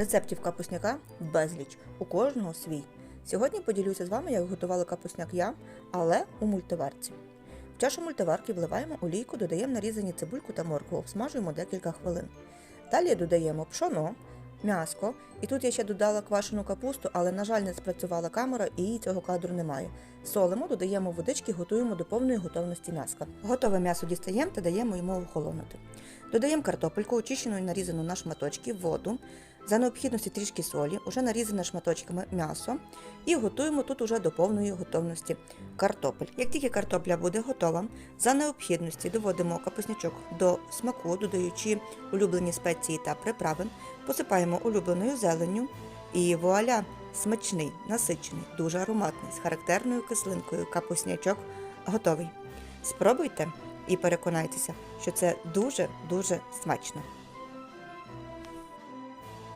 Рецептів капусняка безліч, у кожного свій. Сьогодні поділюся з вами, як готувала капусняк я, але у мультиварці. В чашу мультиварки вливаємо олійку, додаємо нарізані цибульку та моркву, обсмажуємо декілька хвилин. Далі додаємо пшоно, м'яско, і тут я ще додала квашену капусту, але, на жаль, не спрацювала камера і цього кадру немає. Солимо, додаємо водички, готуємо до повної готовності м'яска. Готове м'ясо дістаємо та даємо йому охолонути. Додаємо картопельку, очищену і нарізану на шматочки, воду, за необхідності трішки солі, уже нарізане шматочками м'ясо, і готуємо тут уже до повної готовності картопель. Як тільки картопля буде готова, за необхідності доводимо капуснячок до смаку, додаючи улюблені спеції та приправи, посипаємо улюбленою зеленню і вуаля! Смачний, насичений, дуже ароматний, з характерною кислинкою капуснячок готовий. Спробуйте і переконайтеся, що це дуже-дуже смачно.